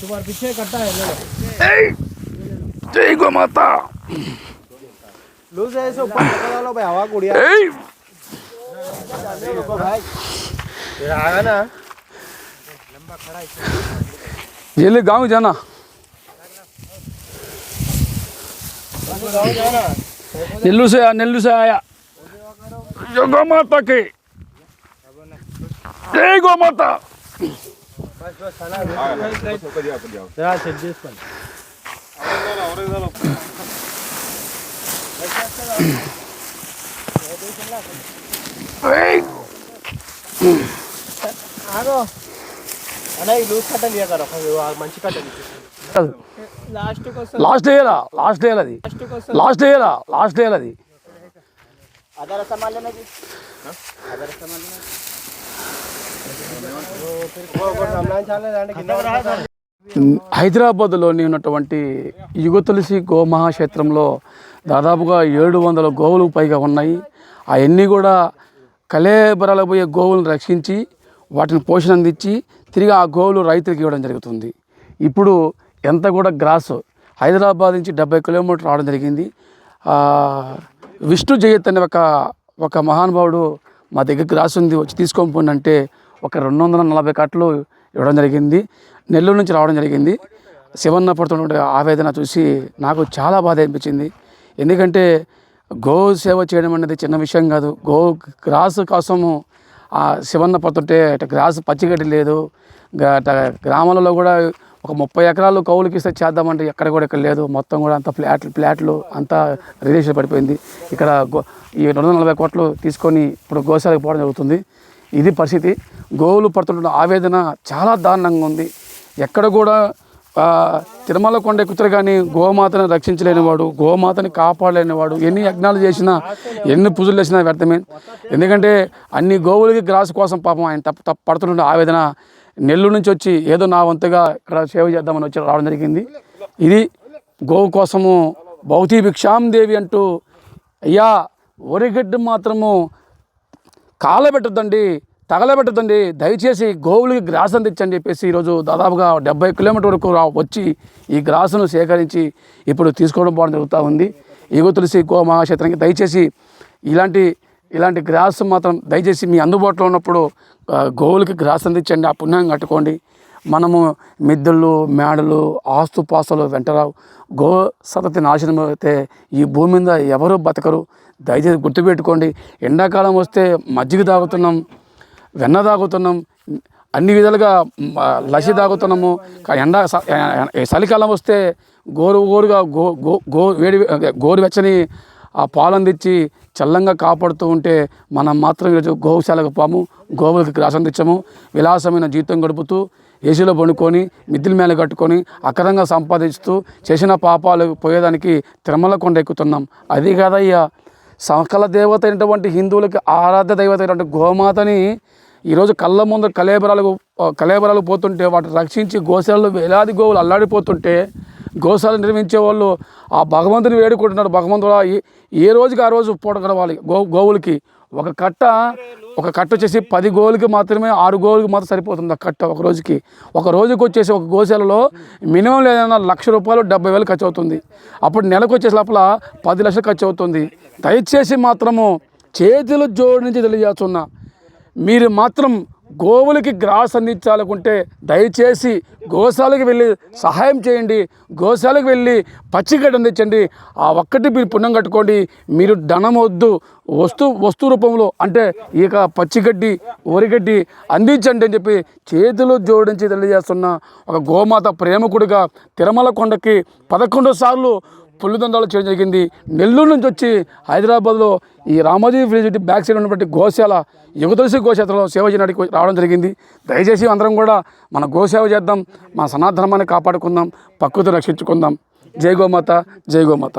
तुम्हारे पीछे कट्टा है ले जय गो माता लूज है इसे ऊपर लगा लो भाई हवा गुड़िया भाई। आया ना। लंबा खड़ा है ये ले गाँव जाना। नेल्लू से नेल्लू से आया। गो माता के। जय गो माता। సెట్ చేసుకోండి మంచి కట్టండి లాస్ట్ ఇయర్ లాస్ట్ ఇయర్ అది లాస్ట్ ఇయర్ లాస్ట్ ఇయర్ అది అదర సమాజం అది అదర సమాజం హైదరాబాద్లోని ఉన్నటువంటి యుగ తులసి గోమహాక్షేత్రంలో దాదాపుగా ఏడు వందల గోవులు పైగా ఉన్నాయి. అవన్నీ కూడా కలేబరాలకు పోయే గోవులను రక్షించి వాటిని పోషణ అందించి తిరిగి ఆ గోవులు రైతులకు ఇవ్వడం జరుగుతుంది. ఇప్పుడు ఎంత కూడా గ్రాస్ హైదరాబాద్ నుంచి డెబ్బై కిలోమీటర్లు రావడం జరిగింది. విష్ణు జయత్ అనే ఒక ఒక మహానుభావుడు మా దగ్గర గ్రాస్ ఉంది వచ్చి తీసుకొని పోండి అంటే ఒక రెండు వందల నలభై కట్టలు ఇవ్వడం జరిగింది. నెల్లూరు నుంచి రావడం జరిగింది. శివన్న పడుతున్నటువంటి ఆవేదన చూసి నాకు చాలా బాధ అనిపించింది. ఎందుకంటే గో సేవ చేయడం అనేది చిన్న విషయం కాదు. గో గ్రాస్ కోసము ఆ శివన్న పడుతుంటే అటు గ్రాస్ పచ్చిగడ్డి లేదు. గ్రామాలలో కూడా ఒక ముప్పై ఎకరాలు కౌలుకి ఇస్తే చేద్దామంటే ఎక్కడ కూడా ఇక్కడ లేదు. మొత్తం కూడా అంత ఫ్లాట్లు ఫ్లాట్లు అంతా రిలేషన్ పడిపోయింది. ఇక్కడ గో ఈ రెండు వందల నలభై కోట్లు తీసుకొని ఇప్పుడు గోశాలకు పోవడం జరుగుతుంది. ఇది పరిస్థితి. గోవులు పడుతున్న ఆవేదన చాలా దారుణంగా ఉంది. ఎక్కడ కూడా తిరుమల కొండ ఎక్కుతారు కానీ గోమాతను రక్షించలేనివాడు గోమాతని కాపాడలేనివాడు ఎన్ని యజ్ఞాలు చేసినా ఎన్ని పూజలు చేసినా వ్యర్థమే. ఎందుకంటే అన్ని గోవులకి గ్రాస్ కోసం పాపం ఆయన తప్ప తప్ప పడుతున్న ఆవేదన నెల్లూరు నుంచి వచ్చి ఏదో నా వంతుగా ఇక్కడ సేవ చేద్దామని వచ్చి రావడం జరిగింది. ఇది గోవు కోసము భౌతి భిక్షాం దేవి అంటూ అయ్యా ఒరిగడ్డి మాత్రము కాలబెట్టద్దండి తగలబెట్టదండి దయచేసి గోవులకి గ్రాస్ అందించని చెప్పేసి ఈరోజు దాదాపుగా డెబ్బై కిలోమీటర్ వరకు వచ్చి ఈ గ్రాసును సేకరించి ఇప్పుడు తీసుకోవడం పోవడం జరుగుతూ ఉంది. ఈగో తులసి గో మహాక్షేత్రానికి దయచేసి ఇలాంటి ఇలాంటి గ్రాస్ మాత్రం దయచేసి మీ అందుబాటులో ఉన్నప్పుడు గోవులకి గ్రాస్ అందించండి ఆ పుణ్యం కట్టుకోండి. మనము మిద్దెళ్ళు మేడలు ఆస్తుపాస్తులు వెంటరావు గో సతతి నాశనం అయితే ఈ భూమి మీద ఎవరు బతకరు? దయచేసి గుర్తుపెట్టుకోండి. ఎండాకాలం వస్తే మజ్జిగ తాగుతున్నాం వెన్న తాగుతున్నాం అన్ని విధాలుగా లసి తాగుతున్నాము. ఎండా ఎండ చలికాలం వస్తే గోరు గోరుగా గో గో గో వేడి గోరువెచ్చని ఆ పాలను తెచ్చి చల్లంగా కాపాడుతూ ఉంటే మనం మాత్రం ఈరోజు గోశాలకు పాము గోవులకు గ్రాసం తెచ్చాము. విలాసమైన జీవితం గడుపుతూ ఏసీలో పండుకొని మిద్దిల మేల కట్టుకొని అక్రంగా సంపాదిస్తూ చేసిన పాపాలు పోయేదానికి తిరుమల కొండ ఎక్కుతున్నాం. అది కాదయ్యా. సకల దేవత అయినటువంటి హిందువులకి ఆరాధ్య దైవత అయినటువంటి గోమాతని ఈరోజు కళ్ళ ముందు కలేబరాలకు కలేబరాలు పోతుంటే వాటిని రక్షించి గోశాలలో వేలాది గోవులు అల్లాడిపోతుంటే గోశాల నిర్మించే వాళ్ళు ఆ భగవంతుని వేడుకుంటున్నారు భగవంతుడు ఏ- ఏ రోజుకి ఆ రోజు పూట గడవాలి గో గోవులకి? ఒక కట్ట ఒక కట్ట వచ్చేసి పది గోలుకి మాత్రమే ఆరు గోలుకి మాత్రం సరిపోతుంది ఆ కట్ట ఒక రోజుకి. ఒక రోజుకి వచ్చేసి ఒక గోశాలలో మినిమం లేదన్నా లక్ష రూపాయలు డెబ్బై వేలు ఖర్చు అవుతుంది. అప్పుడు నెలకు వచ్చేసి లోపల పది లక్షలు ఖర్చు అవుతుంది. దయచేసి మాత్రము చేతులు జోడించి తెలియజేస్తున్నా. మీరు మాత్రం గోవులకి గ్రాస్ అందించాలనుకుంటే దయచేసి గోశాలకు వెళ్ళి సహాయం చేయండి. గోశాలకు వెళ్ళి పచ్చిగడ్డ అందించండి. ఆ ఒక్కటి మీరు పుణ్యం కట్టుకోండి. మీరు ధనం వద్దు. వస్తు వస్తు రూపంలో అంటే ఇక పచ్చిగడ్డి వరిగడ్డి అందించండి అని చెప్పి చేతులు జోడించి తెలియజేస్తున్న ఒక గోమాత ప్రేమకుడిగా తిరుమల కొండకి పదకొండు సార్లు పుల్లిదండాలు చేయడం జరిగింది. నెల్లూరు నుంచి వచ్చి హైదరాబాద్లో ఈ రామోజీ యూనివర్సిటీ బ్యాక్ సైడ్ ఉన్నటువంటి గోశాల యుగతులసి గోశాలలో సేవ చేయడానికి రావడం జరిగింది. దయచేసి అందరం కూడా మన గోసేవ చేద్దాం మన సనాతనమాన్ని కాపాడుకుందాం ప్రకృతిని రక్షించుకుందాం. జై గోమాత జై గోమాత.